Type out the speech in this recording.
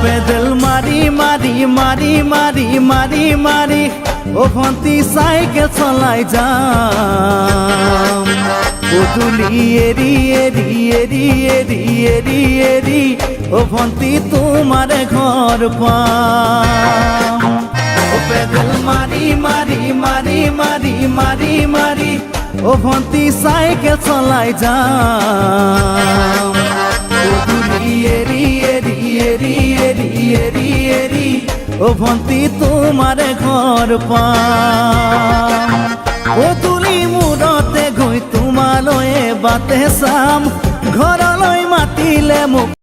pedal মারি মারি মারি মারি মারি মারি ও ভন্তি সাইকেল চলাই যাম ও তুলি এরি এরি এরি এরি এরি এরি ও ভন্তি তোমার ঘর পাম ও পেডেল মারি মারি মারি মারি মারি মারি ও ভন্তি সাইকেল চলাই যাম এরি এরি, ও ভন্তি তোমার ঘর পা ও তুলি মূৰতে গৈ তোমালৈ বাতে চাম ঘৰলৈ মাতিলে মোক